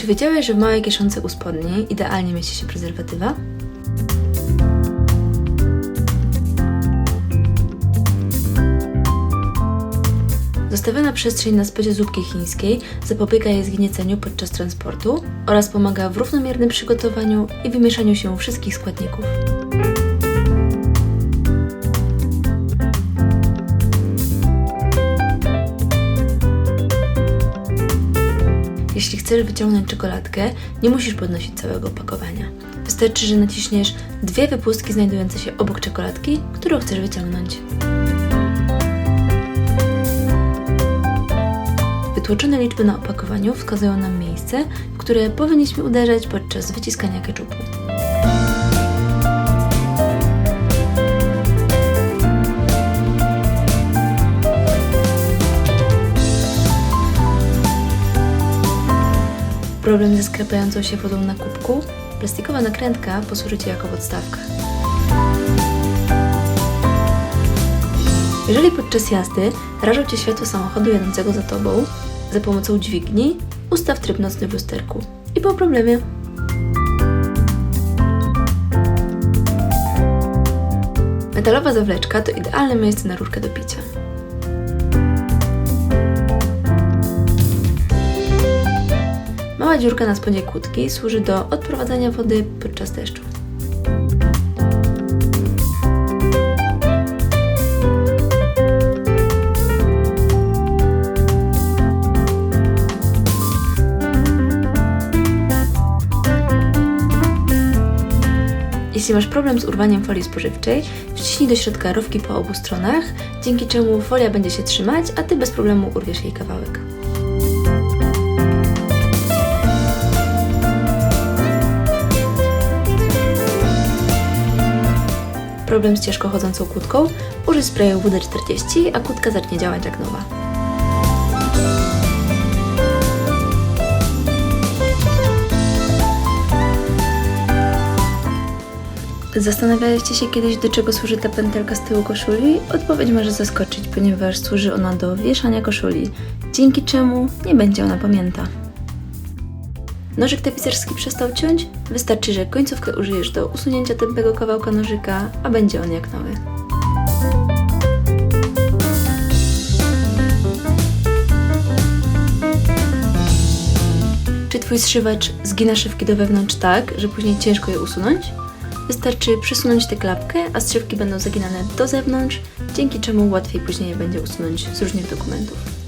Czy wiedziałeś, że w małej kieszonce u spodni idealnie mieści się prezerwatywa? Zostawiona przestrzeń na spodzie zupki chińskiej zapobiega jej zgnieceniu podczas transportu oraz pomaga w równomiernym przygotowaniu i wymieszaniu się wszystkich składników. Jeśli chcesz wyciągnąć czekoladkę, nie musisz podnosić całego opakowania. Wystarczy, że naciśniesz dwie wypustki znajdujące się obok czekoladki, którą chcesz wyciągnąć. Wytłoczone liczby na opakowaniu wskazują nam miejsce, w które powinniśmy uderzać podczas wyciskania keczupu. Problem ze skrapającą się wodą na kubku? Plastikowa nakrętka posłuży Ci jako podstawka. Jeżeli podczas jazdy rażą Cię światło samochodu jadącego za Tobą, za pomocą dźwigni ustaw tryb nocny w lusterku i po problemie. Metalowa zawleczka to idealne miejsce na rurkę do picia. Mała dziurka na spodzie kłódki służy do odprowadzania wody podczas deszczu. Jeśli masz problem z urwaniem folii spożywczej, wciśnij do środka rowki po obu stronach, dzięki czemu folia będzie się trzymać, a Ty bez problemu urwiesz jej kawałek. Problem z ciężko chodzącą kłódką? Użyj sprayu WD-40, a kłódka zacznie działać jak nowa. Zastanawialiście się kiedyś, do czego służy ta pętelka z tyłu koszuli? Odpowiedź może zaskoczyć, ponieważ służy ona do wieszania koszuli, dzięki czemu nie będzie ona pamięta. Nożyk tapicerski przestał ciąć? Wystarczy, że końcówkę użyjesz do usunięcia tępego kawałka nożyka, a będzie on jak nowy. Czy Twój zszywacz zgina szywki do wewnątrz tak, że później ciężko je usunąć? Wystarczy przesunąć tę klapkę, a strzywki będą zaginane do zewnątrz, dzięki czemu łatwiej później je będzie usunąć z różnych dokumentów.